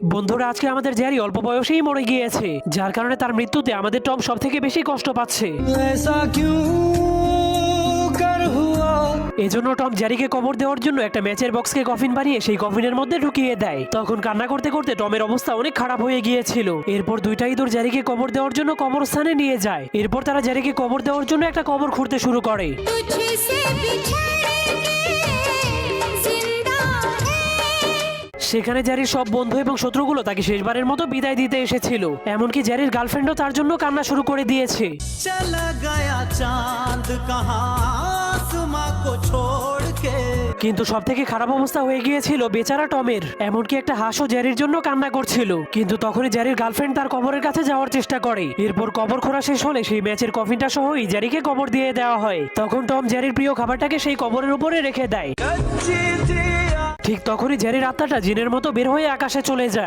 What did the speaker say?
বন্ধুরা আজকে আমাদের জ্যারি অল্প বয়সেই মরে গিয়েছে যার কারণে তার মৃত্যুতে আমাদের টম সব থেকে বেশি কষ্ট পাচ্ছে। এজন্য টম জ্যারিকে কবর দেওয়ার জন্য একটা ম্যাচের বক্সকে কফিন বানিয়ে সেই কফিনের মধ্যে ঢুকিয়ে দেয়। তখন কান্না করতে করতে টমের অবস্থা অনেক খারাপ হয়ে গিয়েছিল। এরপর দুইটাই দূর জ্যারিকে কবর দেওয়ার জন্য কবরস্থানে নিয়ে যায়। এরপর তারা জ্যারিকে কবর দেওয়ার জন্য একটা কবর খুঁড়তে শুরু করে। সেখানে জ্যারির সব বন্ধু এবং শত্রুগুলো তাকে শেষবারের মতো বিদায় দিতে এসেছিল। এমনকি জ্যারির গার্লফ্রেন্ডও তার জন্য কান্না শুরু করে দিয়েছে। কিন্তু সব থেকে খারাপ অবস্থা হয়ে গিয়েছিল বেচারা টমের। এমনকি একটা হাঁসও জ্যারির জন্য কান্না করছিল। কিন্তু তখনই জ্যারির গার্লফ্রেন্ড তার কবরের কাছে যাওয়ার চেষ্টা করে। এরপর কবর খোঁড়া শেষ হলে সেই ম্যাচের কফিনটা সহই জ্যারিকে কবর দিয়ে দেওয়া হয়। তখন টম জ্যারির প্রিয় খাবারটাকে সেই কবরের উপরে রেখে দেয়। ঠিক তখনই জ্যারির আত্মাটা জিনের মতো বের হয়ে আকাশে চলে যায়।